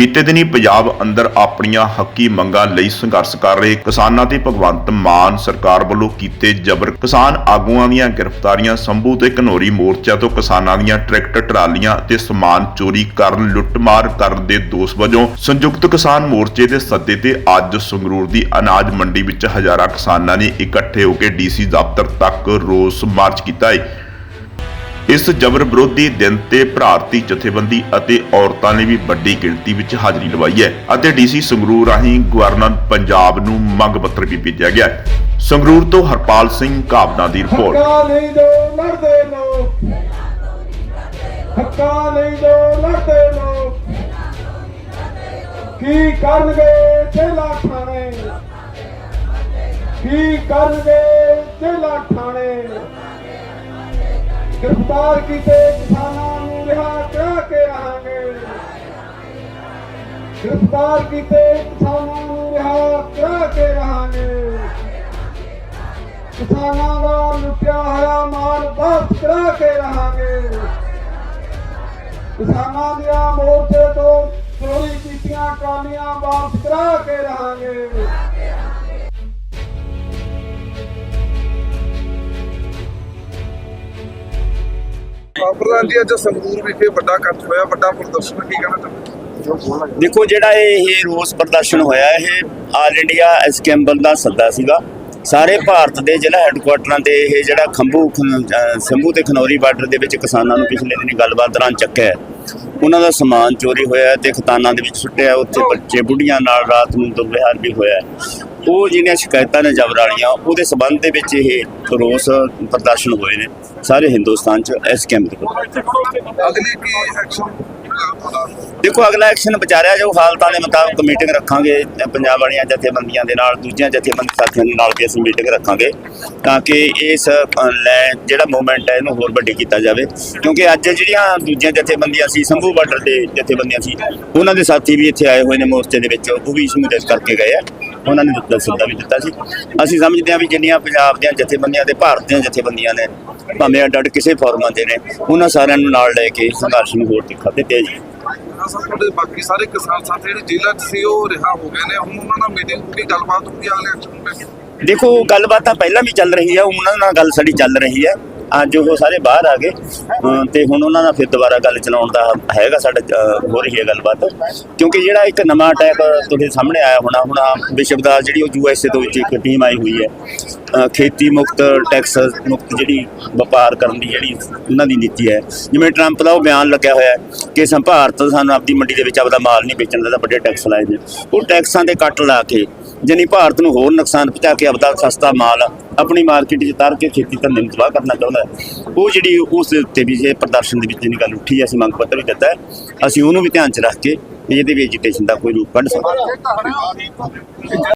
ਬੀਤੇ ਦਿਨੀ ਪੰਜਾਬ ਅੰਦਰ ਆਪਣੀਆਂ ਹੱਕੀ ਮੰਗਾਂ ਲਈ ਸੰਘਰਸ਼ ਕਰ ਰਹੇ ਕਿਸਾਨਾਂ ਤੇ ਭਗਵੰਤ ਮਾਨ ਸਰਕਾਰ ਵੱਲੋਂ ਕੀਤੇ ਜਬਰ ਕਿਸਾਨ ਆਗੂਆਂ ਦੀਆਂ ਗ੍ਰਿਫਤਾਰੀਆਂ, ਸੰਭੂ ਤੇ ਘਨੋਰੀ ਮੋਰਚਾ ਤੋਂ ਕਿਸਾਨਾਂ ਦੀਆਂ ਟਰੈਕਟਰ, ਟਰਾਲੀਆਂ ਤੇ ਸਮਾਨ ਚੋਰੀ ਕਰਨ, ਲੁੱਟਮਾਰ ਕਰਨ ਦੇ ਦੋਸ਼ ਵਜੋਂ ਸੰਯੁਕਤ ਕਿਸਾਨ ਮੋਰਚੇ ਦੇ ਸੱਦੇ ਤੇ ਅੱਜ ਸੰਗਰੂਰ ਦੀ ਅਨਾਜ ਮੰਡੀ ਵਿੱਚ ਹਜ਼ਾਰਾਂ ਕਿਸਾਨਾਂ ਨੇ ਇਕੱਠੇ ਹੋ ਕੇ ਡੀਸੀ ਦਫ਼ਤਰ ਤੱਕ ਰੋਸ ਮਾਰਚ ਕੀਤਾ ਹੈ। ਇਸ ਜਬਰ ਵਿਰੋਧੀ ਦਿਨ ਤੇ ਭਾਰਤੀ ਜਥੇਬੰਦੀ ਅਤੇ ਔਰਤਾਂ ਨੇ ਵੀ ਵੱਡੀ ਗਿਣਤੀ ਵਿੱਚ ਹਾਜ਼ਰੀ ਲਵਾਈ ਹੈ ਅਤੇ ਡੀਸੀ ਸੰਗਰੂਰ ਰਾਹੀਂ ਗਵਰਨਰ ਪੰਜਾਬ ਨੂੰ ਮੰਗ ਪੱਤਰ ਵੀ ਭੇਜਿਆ ਗਿਆ ਸੰਗਰੂਰ ਤੋਂ ਹਰਪਾਲ ਸਿੰਘ ਕਾਬਨਾ ਦੀ ਰਿਪੋਰਟ। ਹੱਕਾਂ ਨਹੀਂ ਦੋ, ਲੜਦੇ ਲੋਕ ਕੀ ਕਰਨਗੇ ਜੇਲਾ ਖਾਣੇ ਕੀ ਕਰਨਗੇ ਜੇਲਾ ਖਾਣੇ ਗ੍ਰਿਫਤਾਰ ਕੀਤੇ ਕਿਸਾਨਾਂ ਨੂੰ ਰਿਹਾ ਕਰਾ ਕੇ ਰਹਾਂਗੇ। ਗ੍ਰਿਫਤਾਰ ਕੀਤੇ ਕਿਸਾਨਾਂ ਨੂੰ ਰਿਹਾ ਕਰਾ ਕੇ ਰਹਾਂਗੇ। ਕਿਸਾਨਾਂ ਦਾ ਲੁੱਟਿਆ ਹੋਇਆ ਮਾਲ ਵਾਪਸ ਕਰਾ ਕੇ ਰਹਾਂਗੇ। ਕਿਸਾਨਾਂ ਦੀਆਂ ਮੋਰਚੇ ਤੋਂ ਚੋਰੀ ਕੀਤੀਆਂ ਕਾਲੀਆਂ ਵਾਪਸ ਕਰਾ ਕੇ ਰਹਾਂਗੇ। ਪ੍ਰਧਾਨ ਜੀ, ਅੱਜ ਸੰਗਰੂਰ ਵਿਖੇ ਵੱਡਾ ਇਕੱਠ ਹੋਇਆ, ਵੱਡਾ ਪ੍ਰਦਰਸ਼ਨ ਕੀ ਕਹਿਣਾ ਚਾਹੁੰਦੇ ਦੇਖੋ, ਜਿਹੜਾ ਇਹ ਰੋਸ ਪ੍ਰਦਰਸ਼ਨ ਹੋਇਆ, ਇਹ ਆਲ ਇੰਡੀਆ ਐਸਕੈਂਬਲ ਦਾ ਸੱਦਾ ਸੀਗਾ। ਸਾਰੇ ਭਾਰਤ ਦੇ ਜ਼ਿਲ੍ਹਾ ਹੈੱਡਕੁਆਟਰਾਂ ਤੇ ਇਹ ਜਿਹੜਾ ਖੰਭੂ ਸੰਭੂ ਤੇ ਖਨੌਰੀ ਬਾਰਡਰ ਦੇ ਵਿੱਚ ਕਿਸਾਨਾਂ ਨੂੰ ਪਿਛਲੇ ਦਿਨੀ ਗੱਲਬਾਤ ਦੌਰਾਨ ਚੱਕਿਆ ਉਹਨਾਂ ਦਾ ਸਮਾਨ ਚੋਰੀ ਹੋਇਆ ਤੇ ਖਤਾਨਾਂ ਦੇ ਵਿੱਚ ਸੁੱਟਿਆ ਉੱਥੇ ਬੱਚੇ, ਬੁੱਢੀਆਂ ਨਾਲ ਰਾਤ ਨੂੰ ਦੁਰਵਿਹਾਰ ਵੀ ਹੋਇਆ ਉਹ ਜਿਹੜੀਆਂ ਸ਼ਿਕਾਇਤਾਂ ਨੇ ਜਬਰ ਵਾਲੀਆਂ ਉਹਦੇ ਸਬੰਧ ਦੇ ਵਿੱਚ ਇਹ ਰੋਸ ਪ੍ਰਦਰਸ਼ਨ ਹੋਏ ਨੇ ਸਾਰੇ ਹਿੰਦੁਸਤਾਨ 'ਚ ਐਸਕੈਂਬ ਦੇ ਅਗਲੀ ਕੀ ਐਕਸ਼ਨ ਦੇਖੋ ਅਗਲਾ ਐਕਸ਼ਨ ਵਿਚਾਰਿਆ ਜੋ ਹਾਲਤਾਂ ਦੇ ਮੁਤਾਬਕ ਮੀਟਿੰਗ ਰੱਖਾਂਗੇ ਪੰਜਾਬ ਵਾਲੀਆਂ ਜਥੇਬੰਦੀਆਂ ਦੇ ਨਾਲ ਦੂਜੀਆਂ ਜਥੇਬੰਦੀ ਸਾਥੀਆਂ ਦੇ ਨਾਲ ਵੀ ਅਸੀਂ ਮੀਟਿੰਗ ਰੱਖਾਂਗੇ ਤਾਂ ਕਿ ਇਸ ਲੈ ਜਿਹੜਾ ਮੂਵਮੈਂਟ ਹੈ ਇਹਨੂੰ ਹੋਰ ਵੱਡੀ ਕੀਤਾ ਜਾਵੇ। ਕਿਉਂਕਿ ਅੱਜ ਜਿਹੜੀਆਂ ਦੂਜੀਆਂ ਜਥੇਬੰਦੀਆਂ ਸੀ ਸੰਭੂ ਬਾਰਡਰ ਦੇ ਜਥੇਬੰਦੀਆਂ ਸੀ ਉਹਨਾਂ ਦੇ ਸਾਥੀ ਵੀ ਇੱਥੇ ਆਏ ਹੋਏ ਨੇ ਮੋਰਚੇ ਦੇ ਵਿੱਚ ਉਹ ਵੀ ਸ਼ਮੂਲੀਅਤ ਕਰਕੇ ਗਏ ਆ। ਉਹਨਾਂ ਨੇ ਦਿੱਤਾ ਸੱਦਾ ਵੀ ਦਿੱਤਾ ਸੀ। ਅਸੀਂ ਸਮਝਦੇ ਹਾਂ ਵੀ ਜਿੰਨੀਆਂ ਪੰਜਾਬ ਦੀਆਂ ਜਥੇਬੰਦੀਆਂ ਤੇ ਭਾਰਤ ਦੀਆਂ ਜਥੇਬੰਦੀਆਂ ਨੇ ਭਾਵੇਂ ਅੱਡ ਅੱਡ ਕਿਸੇ ਫੋਰਮਾਂ ਦੇ ਨੇ ਉਹਨਾਂ ਸਾਰਿਆਂ ਨੂੰ ਨਾਲ ਲੈ ਕੇ ਸੰਘਰਸ਼ ਨੂੰ ਹੋਰ ਤਿੱਖਾ ਤੇ ਤੇਜ਼ ਸਾਡੇ ਬਾਕੀ ਸਾਰੇ ਕਿਸਾਨ ਸਾਥੀ ਜਿਹੜੇ ਜੇਲ੍ਹਾਂ 'ਚ ਸੀ ਉਹ ਰਿਹਾ ਹੋ ਗਏ ਨੇ। ਹੁਣ ਉਹਨਾਂ ਨਾਲ ਮੀਟਿੰਗ ਹੋਊਗੀ ਗੱਲਬਾਤ ਹੋਊਗੀ ਅਗਲੇ ਐਕਸ਼ਨ ਨੂੰ ਲੈ ਕੇ? ਦੇਖੋ ਗੱਲਬਾਤ ਤਾਂ ਪਹਿਲਾਂ ਵੀ ਚੱਲ ਰਹੀ ਹੈ ਉਹਨਾਂ ਨਾਲ ਗੱਲ ਸਾਡੀ ਚੱਲ ਰਹੀ ਹੈ ਅੱਜ ਉਹ ਸਾਰੇ ਬਾਹਰ ਆ ਗਏ। ਅਮ ਤੇ ਹੁਣ ਉਹਨਾਂ ਨਾਲ ਫਿਰ ਦੁਬਾਰਾ ਗੱਲ ਚਲਾਉਣ ਦਾ ਹੈਗਾ ਸਾਡਾ ਹੋ ਰਹੀ ਹੈ ਗੱਲਬਾਤ। ਕਿਉਂਕਿ ਜਿਹੜਾ ਇੱਕ ਨਵਾਂ ਅਟੈਕ ਤੁਹਾਡੇ ਸਾਹਮਣੇ ਆਇਆ ਹੋਣਾ, ਹੁਣ ਵਿਸ਼ਵ ਦਾ ਜਿਹੜੀ ਉਹ ਯੂਐਸਏ ਤੋਂ ਵਿੱਚ ਇੱਕ ਟੀਮ ਆਈ ਹੋਈ ਹੈ। ਖੇਤੀ ਮੁਕਤ ਟੈਕਸ ਮੁਕਤ ਜਿਹੜੀ ਵਪਾਰ ਕਰਨ ਦੀ ਜਿਹੜੀ ਉਹਨਾਂ ਦੀ ਨੀਤੀ ਹੈ। ਜਿਵੇਂ ਟਰੰਪ ਦਾ ਉਹ ਬਿਆਨ ਲੱਗਿਆ ਹੋਇਆ ਕਿ ਸੰ ਭਾਰਤ ਸਾਨੂੰ ਆਪਦੀ ਮੰਡੀ ਦੇ ਵਿੱਚ ਆਪਦਾ ਮਾਲ ਨਹੀਂ ਵੇਚਣ ਦਾ ਤਾਂ ਵੱਡੇ ਟੈਕਸ ਲਾਏ ਨੇ। ਉਹ ਟੈਕਸਾਂ ਦੇ ਕੱਟ ਲਾ ਕੇ ਜਾਣੀ ਭਾਰਤ ਨੂੰ ਹੋਰ ਨੁਕਸਾਨ ਪਹੁੰਚਾ ਕੇ ਆਪਦਾ ਸਸਤਾ ਮਾਲ ਆਪਣੀ ਮਾਰਕੀਟ 'ਚ ਤਾਰ ਕੇ ਖੇਤੀ ਧੰਦੇ ਨੂੰ ਤਬਾਹ ਕਰਨਾ ਚਾਹੁੰਦਾ ਹੈ। ਉਹ ਜਿਹੜੀ ਉਸ ਦੇ ਉੱਤੇ ਵੀ ਜੇ ਪ੍ਰਦਰਸ਼ਨ ਦੇ ਵਿੱਚ ਜਿਹੜੀ ਗੱਲ ਉੱਠੀ ਹੈ, ਅਸੀਂ ਮੰਗ ਪੱਤਰ ਵੀ ਦਿੱਤਾ ਅਸੀਂ ਉਹਨੂੰ ਵੀ ਧਿਆਨ 'ਚ ਰੱਖ ਕੇ ਇਹਦੇ ਵੀ ਐਜੀਟੇਸ਼ਨ ਦਾ ਕੋਈ ਰੂਪ ਕੱਢ ਸਕਦੇ